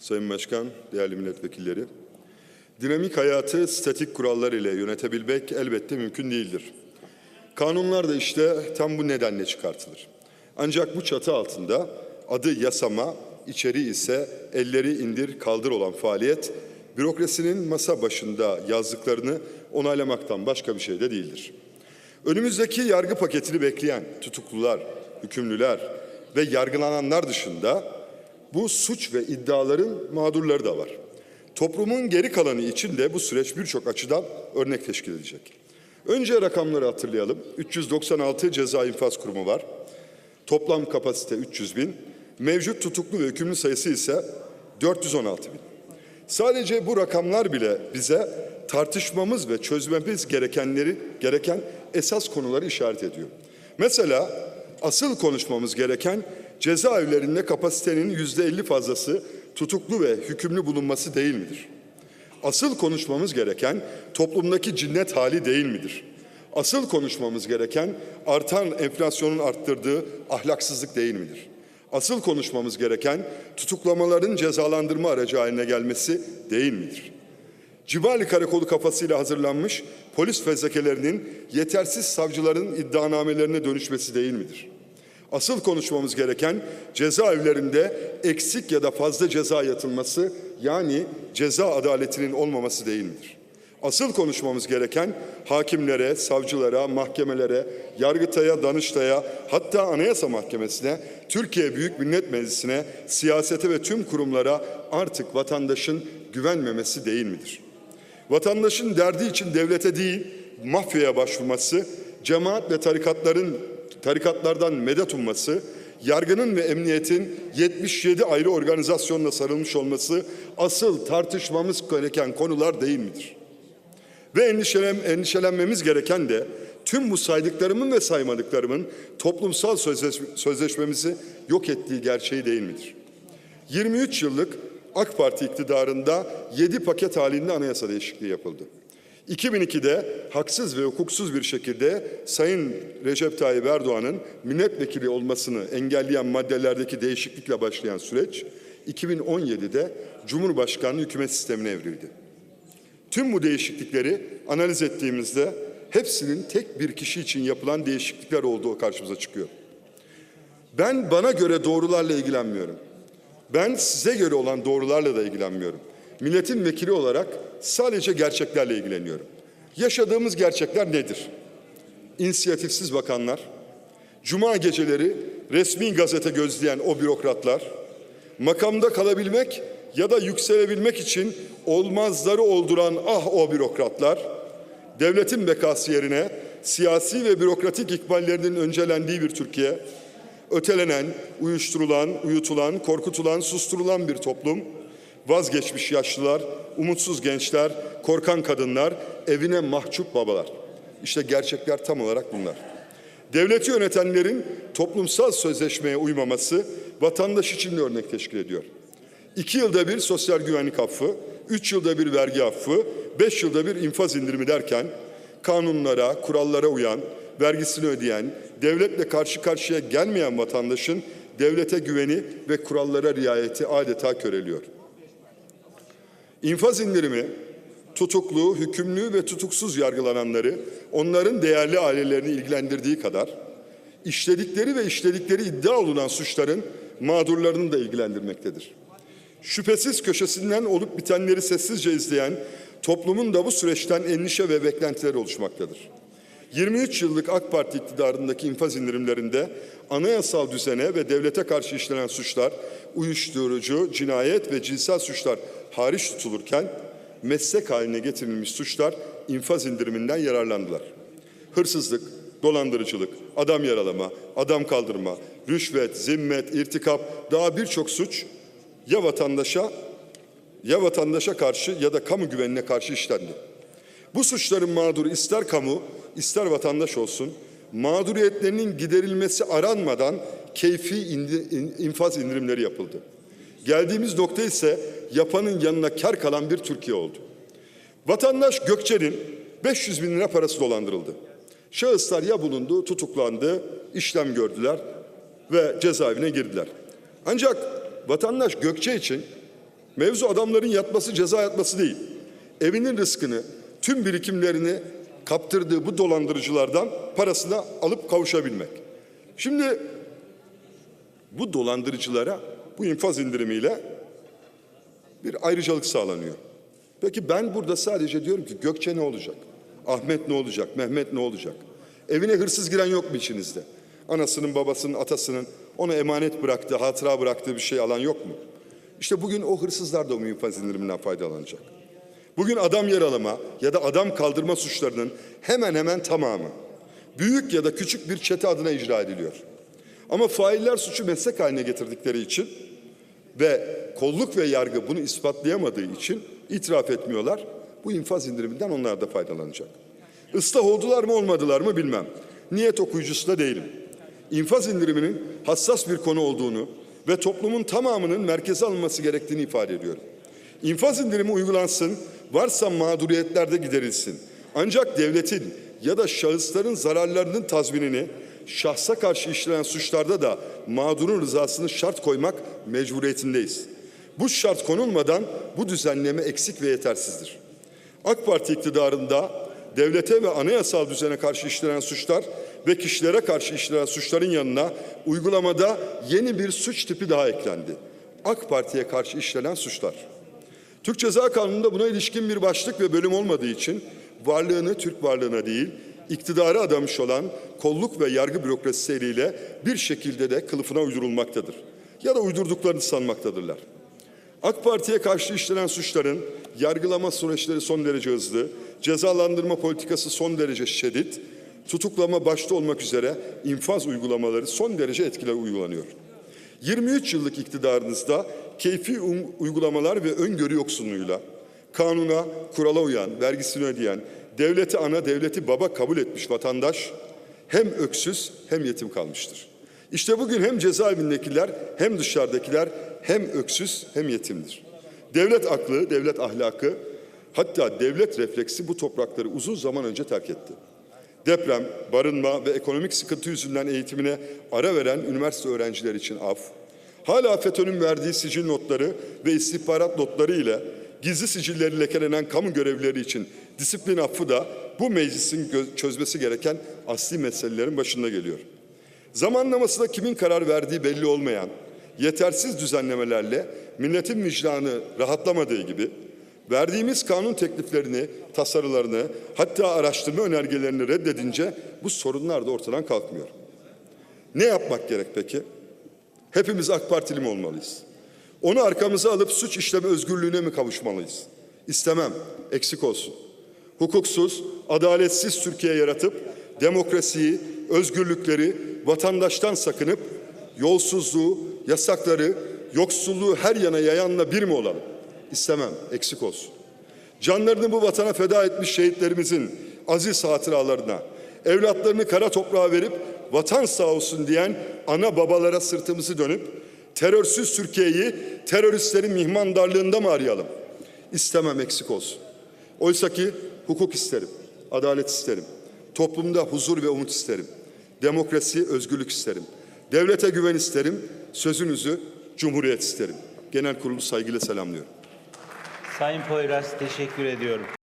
Sayın Başkan, değerli milletvekilleri. Dinamik hayatı statik kurallar ile yönetebilmek elbette mümkün değildir. Kanunlar da işte tam bu nedenle çıkartılır. Ancak bu çatı altında adı yasama, içeriği ise elleri indir kaldır olan faaliyet, bürokrasinin masa başında yazdıklarını onaylamaktan başka bir şey de değildir. Önümüzdeki yargı paketini bekleyen tutuklular, hükümlüler ve yargılananlar dışında bu suç ve iddiaların mağdurları da var. Toplumun geri kalanı için de bu süreç birçok açıdan örnek teşkil edecek. Önce rakamları hatırlayalım. 396 ceza infaz kurumu var. Toplam kapasite 300 bin. Mevcut tutuklu ve hükümlü sayısı ise 416 bin. Sadece bu rakamlar bile bize tartışmamız ve çözmemiz gerekenleri gereken esas konuları işaret ediyor. Mesela asıl konuşmamız gereken cezaevlerinde kapasitenin yüzde elli fazlası tutuklu ve hükümlü bulunması değil midir? Asıl konuşmamız gereken toplumdaki cinnet hali değil midir? Asıl konuşmamız gereken artan enflasyonun arttırdığı ahlaksızlık değil midir? Asıl konuşmamız gereken tutuklamaların cezalandırma aracı haline gelmesi değil midir? Cibali Karakolu kafasıyla hazırlanmış polis fezlekelerinin yetersiz savcıların iddianamelerine dönüşmesi değil midir? Asıl konuşmamız gereken cezaevlerinde eksik ya da fazla ceza yatılması yani ceza adaletinin olmaması değil midir? Asıl konuşmamız gereken hakimlere, savcılara, mahkemelere, yargıtaya, danıştaya, hatta Anayasa Mahkemesi'ne, Türkiye Büyük Millet Meclisi'ne, siyasete ve tüm kurumlara artık vatandaşın güvenmemesi değil midir? Vatandaşın derdi için devlete değil, mafyaya başvurması, cemaat ve tarikatların tarikatlardan medet umması, yargının ve emniyetin 77 ayrı organizasyonla sarılmış olması asıl tartışmamız gereken konular değil midir? Ve endişelen, endişelenmemiz gereken de tüm bu saydıklarımın ve saymadıklarımın toplumsal sözleşme, sözleşmemizi yok ettiği gerçeği değil midir? 23 yıllık AK Parti iktidarında 7 paket halinde anayasa değişikliği yapıldı. 2002'de haksız ve hukuksuz bir şekilde Sayın Recep Tayyip Erdoğan'ın milletvekili olmasını engelleyen maddelerdeki değişiklikle başlayan süreç 2017'de Cumhurbaşkanlığı hükümet sistemine evrildi. Tüm bu değişiklikleri analiz ettiğimizde hepsinin tek bir kişi için yapılan değişiklikler olduğu karşımıza çıkıyor. Ben bana göre doğrularla ilgilenmiyorum. Ben size göre olan doğrularla da ilgilenmiyorum. Milletin vekili olarak sadece gerçeklerle ilgileniyorum. Yaşadığımız gerçekler nedir? İnisiyatifsiz bakanlar, cuma geceleri resmi gazete gözleyen o bürokratlar, makamda kalabilmek ya da yükselebilmek için olmazları olduran ah o bürokratlar, devletin bekası yerine siyasi ve bürokratik ikballerinin öncelendiği bir Türkiye, ötelenen, uyuşturulan, uyutulan, korkutulan, susturulan bir toplum, vazgeçmiş yaşlılar, umutsuz gençler, korkan kadınlar, evine mahcup babalar. İşte gerçekler tam olarak bunlar. Devleti yönetenlerin toplumsal sözleşmeye uymaması vatandaş için de örnek teşkil ediyor. İki yılda bir sosyal güvenlik affı, üç yılda bir vergi affı, beş yılda bir infaz indirimi derken kanunlara, kurallara uyan, vergisini ödeyen, devletle karşı karşıya gelmeyen vatandaşın devlete güveni ve kurallara riayeti adeta köreliyor. İnfaz indirimi tutuklu, hükümlü ve tutuksuz yargılananları onların değerli ailelerini ilgilendirdiği kadar işledikleri ve işledikleri iddia olunan suçların mağdurlarını da ilgilendirmektedir. Şüphesiz köşesinden olup bitenleri sessizce izleyen toplumun da bu süreçten endişe ve beklentileri oluşmaktadır. 23 yıllık AK Parti iktidarındaki infaz indirimlerinde anayasal düzene ve devlete karşı işlenen suçlar, uyuşturucu, cinayet ve cinsel suçlar hariç tutulurken meslek haline getirilmiş suçlar infaz indiriminden yararlandılar. Hırsızlık, dolandırıcılık, adam yaralama, adam kaldırma, rüşvet, zimmet, irtikap daha birçok suç ya vatandaşa ya vatandaşa karşı ya da kamu güvenine karşı işlendi. Bu suçların mağduru ister kamu ister vatandaş olsun mağduriyetlerinin giderilmesi aranmadan keyfi indi, in, infaz indirimleri yapıldı. Geldiğimiz nokta ise yapanın yanına kar kalan bir Türkiye oldu. Vatandaş Gökçe'nin 500 bin lira parası dolandırıldı. Şahıslar ya bulundu, tutuklandı, işlem gördüler ve cezaevine girdiler. Ancak vatandaş Gökçe için Mevzu adamların yatması, ceza yatması değil. Evinin rızkını, tüm birikimlerini kaptırdığı bu dolandırıcılardan parasını alıp kavuşabilmek. Şimdi bu dolandırıcılara bu infaz indirimiyle bir ayrıcalık sağlanıyor. Peki ben burada sadece diyorum ki Gökçe ne olacak? Ahmet ne olacak? Mehmet ne olacak? Evine hırsız giren yok mu içinizde? Anasının, babasının, atasının ona emanet bıraktığı, hatıra bıraktığı bir şey alan yok mu? İşte bugün o hırsızlar da o infaz indiriminden faydalanacak. Bugün adam yaralama ya da adam kaldırma suçlarının hemen hemen tamamı büyük ya da küçük bir çete adına icra ediliyor. Ama failler suçu meslek haline getirdikleri için ve kolluk ve yargı bunu ispatlayamadığı için itiraf etmiyorlar. Bu infaz indiriminden onlar da faydalanacak. Islah oldular mı olmadılar mı bilmem. Niyet okuyucusu da değilim. İnfaz indiriminin hassas bir konu olduğunu ve toplumun tamamının merkeze alınması gerektiğini ifade ediyorum. İnfaz indirimi uygulansın, varsa mağduriyetler de giderilsin. Ancak devletin ya da şahısların zararlarının tazminini şahsa karşı işlenen suçlarda da mağdurun rızasını şart koymak mecburiyetindeyiz. Bu şart konulmadan bu düzenleme eksik ve yetersizdir. AK Parti iktidarında devlete ve anayasal düzene karşı işlenen suçlar ve kişilere karşı işlenen suçların yanına uygulamada yeni bir suç tipi daha eklendi. AK Parti'ye karşı işlenen suçlar. Türk Ceza Kanunu'nda buna ilişkin bir başlık ve bölüm olmadığı için varlığını Türk varlığına değil, iktidarı adamış olan kolluk ve yargı bürokrasisi eliyle bir şekilde de kılıfına uydurulmaktadır. Ya da uydurduklarını sanmaktadırlar. AK Parti'ye karşı işlenen suçların yargılama süreçleri son derece hızlı, cezalandırma politikası son derece şiddet, tutuklama başta olmak üzere infaz uygulamaları son derece etkili uygulanıyor. 23 yıllık iktidarınızda keyfi um- uygulamalar ve öngörü yoksunluğuyla kanuna, kurala uyan, vergisini ödeyen, devleti ana, devleti baba kabul etmiş vatandaş hem öksüz hem yetim kalmıştır. İşte bugün hem cezaevindekiler hem dışarıdakiler hem öksüz hem yetimdir. Devlet aklı, devlet ahlakı hatta devlet refleksi bu toprakları uzun zaman önce terk etti. Deprem, barınma ve ekonomik sıkıntı yüzünden eğitimine ara veren üniversite öğrencileri için af, hala FETÖ'nün verdiği sicil notları ve istihbarat notları ile gizli sicilleri lekelenen kamu görevlileri için disiplin affı da bu meclisin çözmesi gereken asli meselelerin başında geliyor. Zamanlamasında kimin karar verdiği belli olmayan, yetersiz düzenlemelerle milletin vicdanı rahatlamadığı gibi verdiğimiz kanun tekliflerini, tasarılarını hatta araştırma önergelerini reddedince bu sorunlar da ortadan kalkmıyor. Ne yapmak gerek peki? Hepimiz AK Partili mi olmalıyız? Onu arkamıza alıp suç işleme özgürlüğüne mi kavuşmalıyız? İstemem, eksik olsun. Hukuksuz, adaletsiz Türkiye yaratıp demokrasiyi, özgürlükleri vatandaştan sakınıp yolsuzluğu, yasakları, yoksulluğu her yana yayanla bir mi olalım? İstemem, eksik olsun. Canlarını bu vatana feda etmiş şehitlerimizin aziz hatıralarına, evlatlarını kara toprağa verip vatan sağ olsun diyen ana babalara sırtımızı dönüp terörsüz Türkiye'yi teröristlerin mihmandarlığında mı arayalım? İstemem eksik olsun. Oysa ki hukuk isterim, adalet isterim. Toplumda huzur ve umut isterim. Demokrasi, özgürlük isterim. Devlete güven isterim. Sözünüzü cumhuriyet isterim. Genel kurulu saygıyla selamlıyorum. Sayın Poyraz teşekkür ediyorum.